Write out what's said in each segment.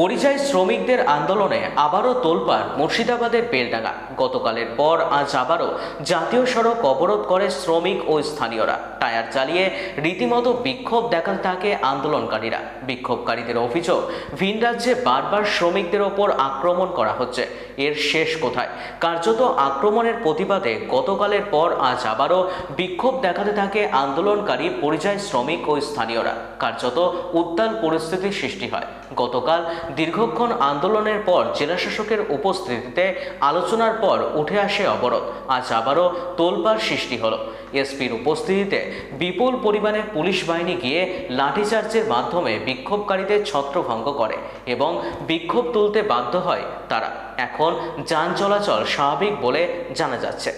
পরিযায়ী শ্রমিকদের আন্দোলনে আবারও তোলপাড় মুর্শিদাবাদের বেলডাঙ্গা। গতকালের পর আজ আবারও জাতীয় সড়ক অবরোধ করে শ্রমিক ও স্থানীয়রা। টায়ার চালিয়ে রীতিমতো বিক্ষোভ দেখাতে থাকে আন্দোলনকারীরা। বিক্ষোভকারীদের অভিযোগ, ভিন রাজ্যে বারবার শ্রমিকদের ওপর আক্রমণ করা হচ্ছে। এর শেষ কোথায়? কার্যত আক্রমণের প্রতিবাদে গতকালের পর আজ আবারও বিক্ষোভ দেখাতে থাকে আন্দোলনকারী, পরিযায়ী শ্রমিক ও স্থানীয়রা। কার্যত উত্তাল পরিস্থিতির সৃষ্টি হয়। গতকাল দীর্ঘক্ষণ আন্দোলনের পর জেলাশাসকের উপস্থিতিতে আলোচনার পর উঠে আসে অবরোধ। আজ আবারও তোলপাড় সৃষ্টি হলো। এসপির উপস্থিতিতে বিপুল পরিমাণে পুলিশ বাহিনী গিয়ে লাঠিচার্জের মাধ্যমে বিক্ষোভকারীদের ছত্রভঙ্গ করে এবং বিক্ষোভ তুলতে বাধ্য হয় তারা। এখন যান চলাচল স্বাভাবিক বলে জানা যাচ্ছে।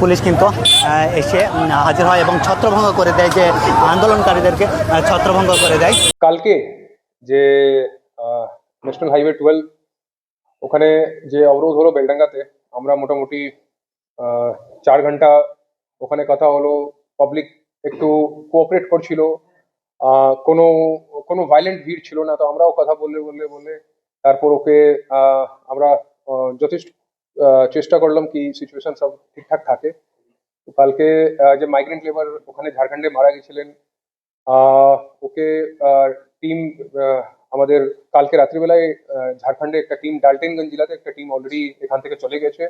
পুলিশ কিন্তু এসে হাজির হয় এবং ছত্রভঙ্গ করে দেয় যে আন্দোলনকারীদেরকে ছত্রভঙ্গ করে দেয়। কালকে যে ন্যাশনাল হাইওয়ে টুয়েলভ ওখানে যে অবরোধ হলো বেলডাঙ্গাতে, আমরা মোটামুটি চার ঘণ্টা ওখানে কথা হলো পাবলিক একটু কোঅপারেট করছিল কোনো কোনো ভায়োলেন্ট ভিড় ছিল না, তো আমরাও কথা বললে বললে বললে, তারপর ওকে আমরা যথেষ্ট চেষ্টা করলাম কি সিচুয়েশন সব ঠিকঠাক থাকে। কালকে যে মাইগ্রেন্ট লেবার ওখানে ঝাড়খণ্ডে মারা গেছিলেন ওকে টিম আমাদের কালকে রাত্রিবেলায় ঝাড়খণ্ডে একটা টিম, ডালটেনগঞ্জ জেলাতে একটা টিম অলরেডি এখান থেকে চলে গেছে।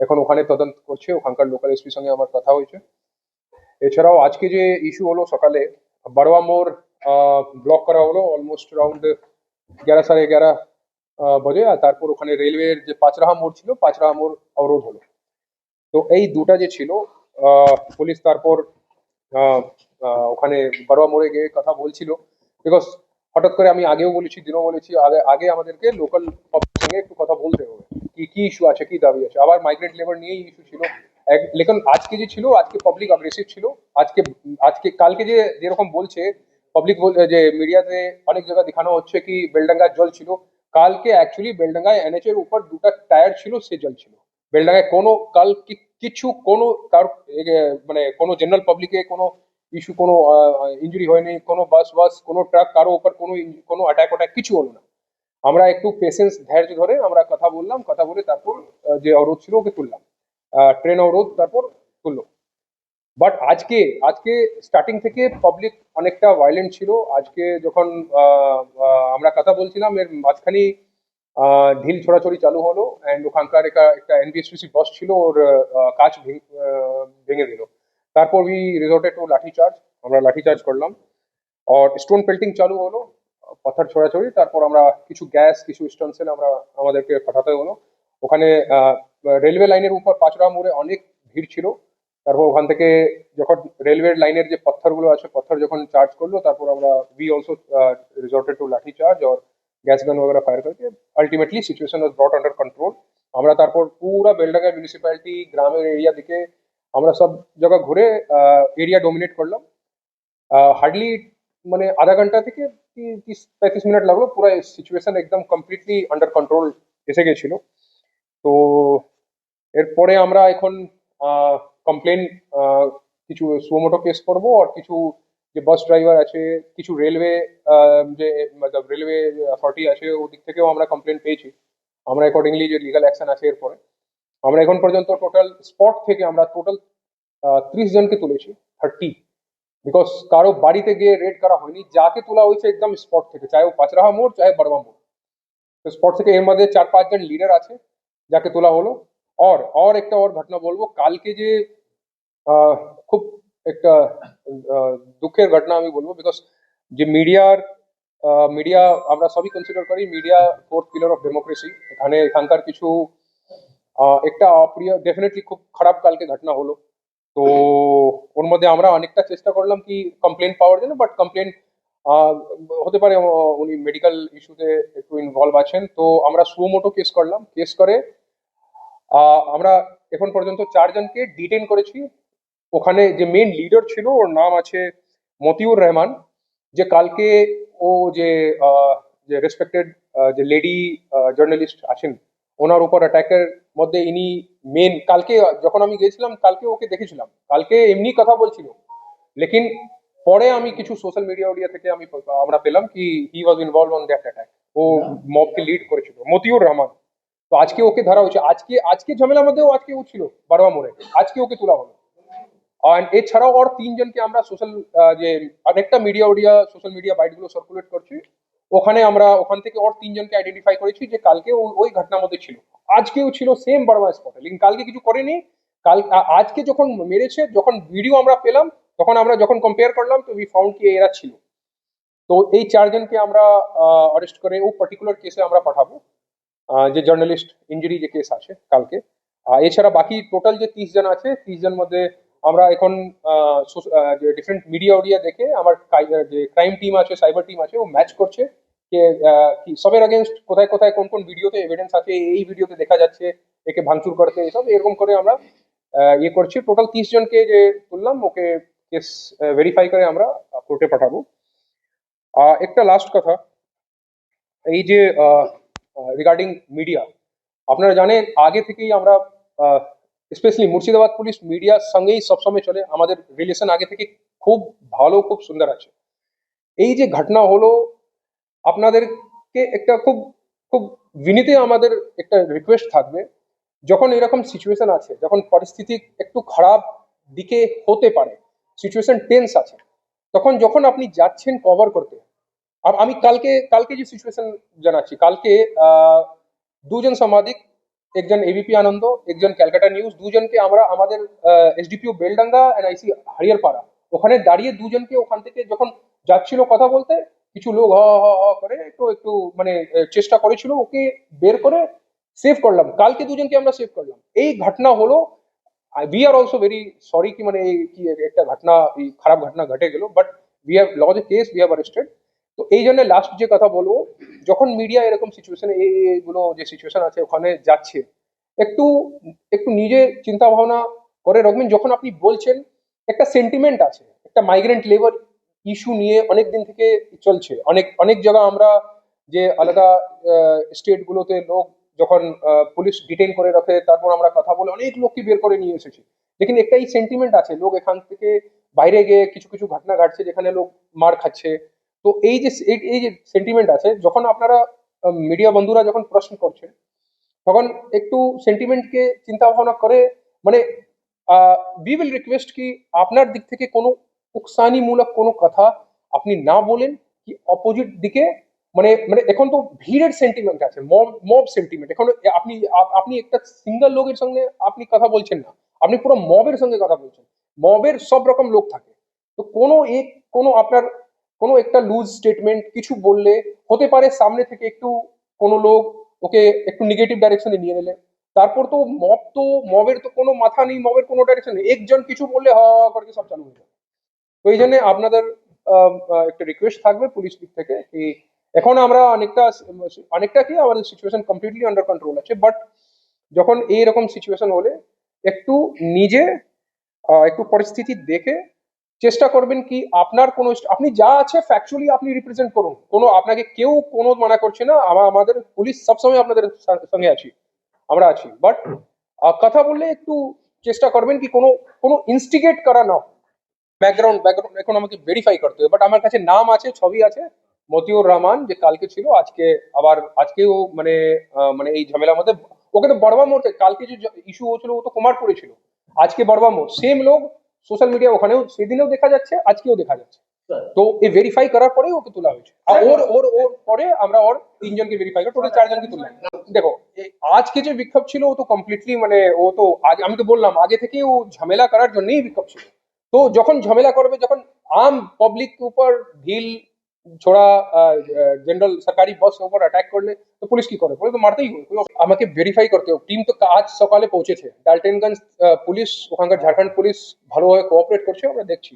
এখন ওখানে তদন্ত করছে, ওখানকার লোকাল এসপির সঙ্গে আমার কথা হয়েছে। এছাড়াও আজকে যে ইস্যু হলো সকালে, বারোয়া মোড় ব্লক করা হলো অলমোস্ট অ্যারাউন্ড গ্যারা সাড়ে এগারো বাজে, আর তারপর ওখানে রেলওয়ের যে পাঁচরাহা মোড় ছিল, পাঁচরাহা মোড় অবরোধ হলো। তো এই দুটা যে ছিল পুলিশ তারপর ওখানে বারোয়া মোড়ে গিয়ে কথা বলছিল। বিকজ হঠাৎ করে আমি আগেও বলেছি, দিনও বলেছি, আগে আগে আমাদেরকে লোকাল সঙ্গে একটু কথা বলতে হবে। কি কি ইস্যু আছে, কি দাবি আছে? আবার মাইগ্রেন্ট লেবার নিয়েই ইস্যু ছিল। লেকিন আজকে যে ছিল, আজকে পাবলিক অ্যাগ্রেসিভ ছিল। আজকে আজকে, কালকে যে, যেরকম বলছে পাবলিক যে মিডিয়াতে অনেক জায়গায় দেখানো হচ্ছে কি বেলডাঙ্গার জল ছিল। কালকে অ্যাকচুয়ালি বেলডাঙ্গায় এনএচ এর উপর দুটা টায়ার ছিল, সে জল ছিল। বেলডাঙ্গায় কোনো, কাল কিছু কোনো কার মানে কোনো জেনারেল পাবলিকে কোনো ইস্যু কোনো ইঞ্জুরি হয়নি, কোনো বাস বাস কোনো ট্রাক কারও উপর কোনো কোনো অ্যাটাক অ্যাটাক কিছু হলো না। আমরা একটু পেশেন্স ধৈর্য ধরে আমরা কথা বললাম, কথা বলে তারপর যে অবরোধ ছিল ওকে তুললাম। ট্রেন অবরোধ তারপর তুললো। বাট আজকে আজকে স্টার্টিং থেকে পাবলিক অনেকটা ভায়োলেন্ট ছিল। আজকে যখন আমরা কথা বলছিলাম, এর মাঝখানে ঢিল ছোড়াছড়ি চালু হলো অ্যান্ড ওখানকার একটা এনবিএসটিসি বাস ছিল, ওর কাজ ভেঙে দিল। তারপর we resorted to lathi charge আমরা লাঠি চার্জ করলাম আর স্টোন পেল্টিং চালু হলো পাথর ছোড়াছড়ি তারপর আমরা কিছু গ্যাস কিছু স্টনসেল আমরা আমাদেরকে পাঠাতে হলো ওখানে রেলওয়ে লাইনের উপর পাঁচড়া মোড়ে অনেক ভিড় ছিল তারপর ওখান থেকে যখন রেলওয়ে লাইনের যে পাথরগুলো আছে পাথর যখন চার্জ করলো তারপর আমরা we also resorted to lathi charge और गैस गन वगैरह फायर करके ultimately situation was brought under control আমরা তারপর পুরা বেলডাঙ্গা মিউনিসিপ্যালিটি গ্রামের এরিয়া দিকে আমরা সব জায়গা ঘুরে এরিয়া ডোমিনেট করলাম। হার্ডলি মানে আধা ঘণ্টা থেকে তি- তিরিশ পঁয়ত্রিশ মিনিট লাগল, পুরো সিচুয়েশন একদম কমপ্লিটলি আন্ডার কন্ট্রোল এসে গেছিল। তো এরপরে আমরা এখন কমপ্লেন কিছু সুমোটো কেস করব আর কিছু যে বাস ড্রাইভার আছে, কিছু রেলওয়ে যে, মতলব রেলওয়ে অথরিটি আছে, ওদিক থেকেও আমরা কমপ্লেন পেয়েছি। আমরা অ্যাকর্ডিংলি যে লিগাল অ্যাকশন আছে এরপরে। আমরা এখন পর্যন্ত টোটাল স্পট থেকে আমরা টোটাল ত্রিশ জনকে তুলেছি থার্টি বিকজ কারো বাড়িতে গিয়ে রেড করা হয়নি যাকে তোলা হয়েছে একদম স্পট থেকে চাহে ও পাঁচরাহা মোড় চাহে বড়বা মোড় তো স্পট থেকে এর মধ্যে চার পাঁচজন লিডার আছে যাকে তোলা হলো और और একটা और ঘটনা বলবো কালকে যে খুব একটা দুঃখের ঘটনা আমি বলবো বিকজ যে মিডিয়ার মিডিয়া আমরা সবই কনসিডার করি media fourth pillar of democracy এখানে এখানকার কিছু একটা অপ্রিয় ডেফিনেটলি খুব খারাপ কালকে ঘটনা হলো। তো ওর মধ্যে আমরা অনেকটা চেষ্টা করলাম কি কমপ্লেন পাওয়ার জন্য বাট কমপ্লেন হতে পারে উনি মেডিকেল ইস্যুতে একটু ইনভলভ আছেন। তো আমরা সুমোটো কেস করলাম। কেস করে আমরা এখন পর্যন্ত চারজনকে ডিটেন করেছি। ওখানে যে মেন লিডার ছিল, ওর নাম আছে মতিউর রহমান। যে কালকে ও যে যে রেসপেক্টেড যে লেডি জার্নালিস্ট আছেন ওনার উপর অ্যাটাকের মধ্যে ইনি মেন কালকে যখন আমি গেছিলাম কালকে ওকে দেখেছিলাম। কালকে এমনি কথা বলছিল। লেকিন পরে আমি কিছু সোশ্যাল মিডিয়া ওডিয়া থেকে আমি আমরা পেলাম কি he was involve on that attack ও মবকে লিড করেছিল, মতিউর রহমান। তো আজকে ওকে ধরা হয়েছে। আজকে আজকে ঝামেলার মধ্যেও আজকে ও ছিল, বারোয়া মোড়ে। আজকে ওকে তোলা হলো। আর এছাড়াও আর তিনজনকে আমরা সোশ্যাল যে অনেকটা মিডিয়া ওডিয়া সোশ্যাল মিডিয়া বাইটগুলো সার্কুলেট করছি। ওখানে আমরা ওখান থেকে ওর তিনজনকে আইডেন্টিফাই করেছি যে কালকে ওই ঘটনার মধ্যে ছিল। আজকেও ছিল সেম বারোয়া স্পটে লেকিন কালকে কিছু করেনি। কাল আজকে যখন মেরেছে, যখন ভিডিও আমরা পেলাম, তখন আমরা যখন কম্পেয়ার করলাম, তো উই ফাউন্ড কি এরা ছিল। তো এই চারজনকে আমরা অরেস্ট করে ও পার্টিকুলার কেসে আমরা পাঠাবো। যে জার্নালিস্ট ইঞ্জুরি যে কেস আছে কালকে। এছাড়া বাকি টোটাল যে তিরিশ জন আছে, তিরিশ জন মধ্যে আমরা এখন যে ডিফারেন্ট মিডিয়া ওডিয়া দেখে আমার যে ক্রাইম টিম আছে সাইবার টিম আছে, ও ম্যাচ করছে যে সবের আগেনস্ট কোথায় কোথায় কোন কোন ভিডিওতে এভিডেন্স আছে, এই ভিডিওতে দেখা যাচ্ছে, একে ভাঙচুর করতে এসব, এরকম করে আমরা ইয়ে করছি। টোটাল তিরিশ জনকে যে তুললাম, ওকে কেস ভেরিফাই করে আমরা কোর্টে পাঠাবো। একটা লাস্ট কথা, এই যে রিগার্ডিং মিডিয়া আপনারা জানেন, আগে থেকেই আমরা স্পেশালি মুর্শিদাবাদ পুলিশ মিডিয়ার সঙ্গেই সবসময় চলে। আমাদের রিলেশন আগে থেকে খুব ভালো, খুব সুন্দর আছে। এই যে ঘটনা হলো, আপনাদেরকে একটা খুব খুব বিনীতে আমাদের একটা রিকোয়েস্ট থাকবে। যখন এরকম সিচুয়েশন আছে, যখন পরিস্থিতি একটু খারাপ দিকে হতে পারে সিচুয়েশন টেন্স আছে, তখন যখন আপনি যাচ্ছেন কভার করতে আম- কালকে কালকে যে সিচুয়েশন জানাচ্ছি, কালকে দুজন সাংবাদিক একজন এবিপি আনন্দ, একজন ক্যালকাটা নিউজ, দুজনকে আমরা আমাদের SDPO Beldanga and IC Hariharpara ওখানে দাঁড়িয়ে দুজনকে ওখান থেকে যখন যাচ্ছিল কথা বলতে, কিছু লোক হ হ হ করে একটু একটু মানে চেষ্টা করেছিল ওকে বের করে সেভ করলাম। কালকে দুজনকে আমরা সেভ করলাম। এই ঘটনা হলো we are also very sorry কি মানে কি একটা ঘটনা খারাপ ঘটনা ঘটে গেল but we have lodge a case we have arrested তো এই জন্য লাস্ট যে কথা বলব যখন মিডিয়া এরকম সিচুয়েশন এইগুলো যে সিচুয়েশন আছে, ওখানে যাচ্ছে, একটু একটু নিজে চিন্তা ভাবনা করে রাখবেন। যখন আপনি বলছেন, একটা সেন্টিমেন্ট আছে, একটা মাইগ্রেন্ট লেবার ইস্যু নিয়ে অনেক দিন থেকে চলছে। অনেক অনেক জায়গা আমরা যে আলাদা স্টেটগুলোতে লোক যখন পুলিশ ডিটেইন করে রাখে, তারপর আমরা কথা বলে অনেক লোককে বের করে নিয়ে এসেছি। লেকিন একটা এই সেন্টিমেন্ট আছে, লোক এখান থেকে বাইরে গিয়ে কিছু কিছু ঘটনা ঘটছে, যেখানে লোক মার খাচ্ছে তো এই যে, এই- যে সেন্টিমেন্ট আছে, যখন আপনারা মিডিয়া বন্ধুরা যখন প্রশ্ন করছেন, তখন একটু সেন্টিমেন্টকে চিন্তা ভাবনা করে মানে বি উইল রিকোয়েস্ট কি আপনার দিক থেকে কোনো উকসানিমূলক কোনো কথা আপনি না বলেন, কি অপোজিট দিকে মানে মানে এখন তো ভিড়ের সেন্টিমেন্ট আছে মব মব সেন্টিমেন্ট এখন আপনি আপনি একটা সিঙ্গেল লোকের সঙ্গে আপনি কথা বলছেন না, আপনি পুরো মবের সঙ্গে কথা বলছেন। মবের সব রকম লোক থাকে। তো কোনো এক, কোনো আপনার কোনো একটা লুজ স্টেটমেন্ট কিছু বললে, হতে পারে সামনে থেকে একটু কোনো লোক ওকে একটু নেগেটিভ ডাইরেকশনে নিয়ে নিলে। তারপর তো মব তো, মবের তো কোনো মাথা নেই, মবের কোনো ডাইরেকশন নেই। একজন কিছু বললে হা হা করে সব চালু হয়ে যাবে তো এই জন্য আপনাদের একটা রিকোয়েস্ট থাকবে পুলিশ দিক থেকে কি এখন আমরা অনেকটা অনেকটা কি আমাদের সিচুয়েশন কমপ্লিটলি আন্ডার কন্ট্রোল আছে। বাট যখন এইরকম সিচুয়েশন হলে একটু নিজে একটু পরিস্থিতি দেখে চেষ্টা করবেন কি আপনার কোনো আপনি যা আছে ফ্যাকচুয়ালি আপনি রিপ্রেজেন্ট করুন। কোনো আপনাকে কেউ কোনো মানা করছে না। আমাদের পুলিশ সবসময় আপনাদের সঙ্গে আছি। আমরা আছি। বাট কথা বললে একটু চেষ্টা করবেন কি কোনো কোনো ইনস্টিগেট করা না। ব্যাকগ্রাউন্ড ব্যাকগ্রাউন্ড এখন আমাকে ভেরিফাই করতে হবে। বাট আমার কাছে নাম আছে, ছবি আছে, মতিউর রহমান, যে কালকে ছিল, আজকে আবার আজকেও মানে মানে এই ঝামেলার মধ্যে ওকে তো বড়বা মোড় কালকে যে ইস্যু হয়েছিল, ও তো কুমারপুরে ছিল। আজকে বড়বা মোড় সেম লোক সোশ্যাল মিডিয়া ওখানেও সেদিনেও দেখা যাচ্ছে আজকেও দেখা যাচ্ছে। তো এই ভেরিফাই করার পরেই ওকে তোলা হয়েছে। আর ওর ওর ওর পরে আমরা ওর তিনজনকে ভেরিফাই করি টোটাল চারজনকে তুললাম দেখো আজকে যে বিক্ষোভ ছিল ও তো কমপ্লিটলি মানে ও তো আগে আমি তো বললাম আগে থেকে ও ঝামেলা করার জন্যই বিক্ষোভ ছিল। তো যখন ঝামেলা করবে যখন আম পাবলিক উপর ঢিল ढील छोड़ा जनरल सरकारी बस के ऊपर अटैक করলে তো পুলিশ কি করে পুলিশ তো মারতেই হবে পুলিশ আমাকে ভেরিফাই করতে হবে টিম তো আজ সকালে পৌঁছেছে ডালটেনগঞ্জ আহ, পুলিশ ওখানকার ঝাড়খণ্ড পুলিশ ভালোভাবে কোঅপারেট করছে আমরা দেখছি